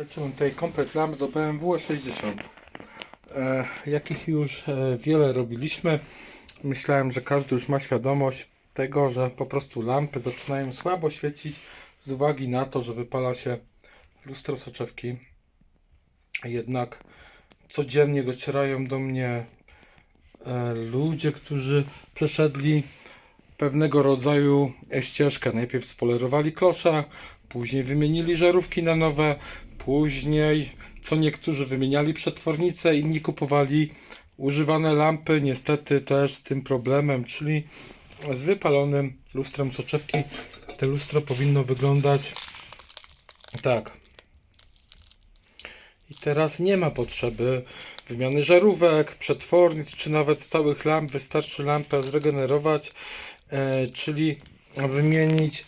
Mam tutaj komplet lamp do BMW 60. E, jakich już e, wiele robiliśmy. Myślałem, że każdy już ma świadomość tego, że po prostu lampy zaczynają słabo świecić z uwagi na to, że wypala się lustro soczewki. Jednak codziennie docierają do mnie e, ludzie, którzy przeszedli pewnego rodzaju ścieżkę. Najpierw spolerowali klosze, później wymienili żarówki na nowe, później co niektórzy wymieniali przetwornice, inni kupowali używane lampy, niestety też z tym problemem, czyli z wypalonym lustrem soczewki. Te lustro powinno wyglądać tak. I teraz nie ma potrzeby wymiany żarówek, przetwornic, czy nawet całych lamp. Wystarczy lampę zregenerować, e, czyli wymienić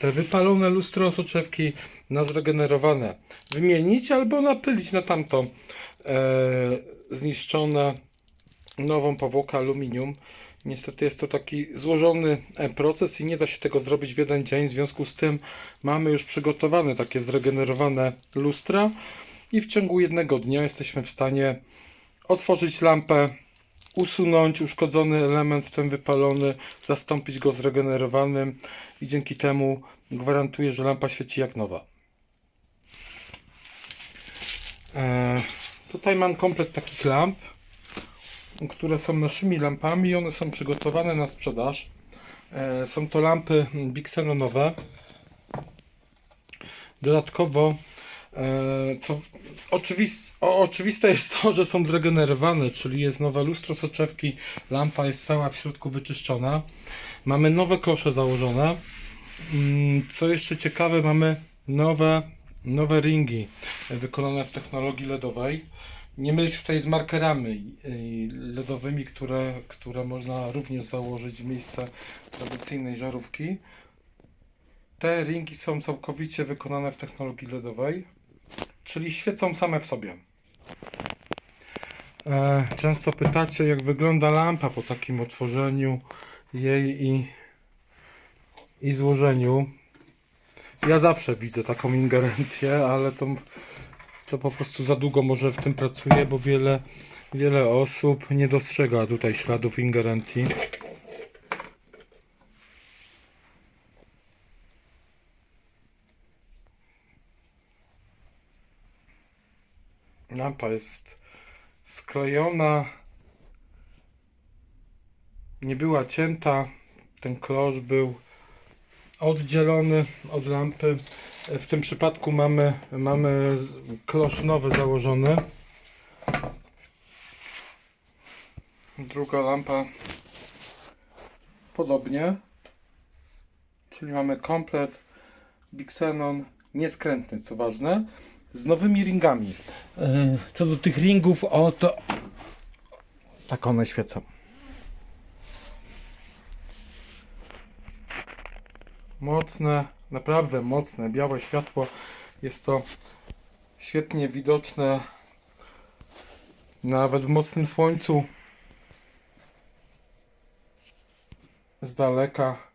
te wypalone lustro soczewki na zregenerowane. Wymienić albo napylić na tamto e, zniszczone nową powłokę aluminium. Niestety jest to taki złożony e, proces i nie da się tego zrobić w jeden dzień. W związku z tym mamy już przygotowane takie zregenerowane lustra i w ciągu jednego dnia jesteśmy w stanie otworzyć lampę, usunąć uszkodzony element, ten wypalony, zastąpić go zregenerowanym i dzięki temu gwarantuję, że lampa świeci jak nowa. E, tutaj mam komplet takich lamp, które są naszymi lampami. One są przygotowane na sprzedaż. E, są to lampy bixenonowe. Dodatkowo, e, co oczywist, o, oczywiste jest to, że są zregenerowane, czyli jest nowe lustro soczewki, lampa jest cała w środku wyczyszczona. Mamy nowe klosze założone. Mm, Co jeszcze ciekawe, mamy nowe, nowe ringi e, wykonane w technologii LEDowej. Nie mylić tutaj z markerami y, LEDowymi, które, które można również założyć w miejsce tradycyjnej żarówki. Te ringi są całkowicie wykonane w technologii LEDowej, czyli świecą same w sobie. E, Często pytacie, jak wygląda lampa po takim otworzeniu jej i, i złożeniu. Ja zawsze widzę taką ingerencję, ale to, to po prostu za długo może w tym pracuję, bo wiele, wiele osób nie dostrzega tutaj śladów ingerencji. Lampa jest sklejona, nie była cięta, ten klosz był oddzielony od lampy. W tym przypadku mamy, mamy klosz nowy założony. Druga lampa podobnie. Czyli mamy komplet Bixenon nieskrętny, co ważne, z nowymi ringami. E, Co do tych ringów, o to tak one świecą. mocne, naprawdę mocne, białe światło. Jest to świetnie widoczne nawet w mocnym słońcu. Z daleka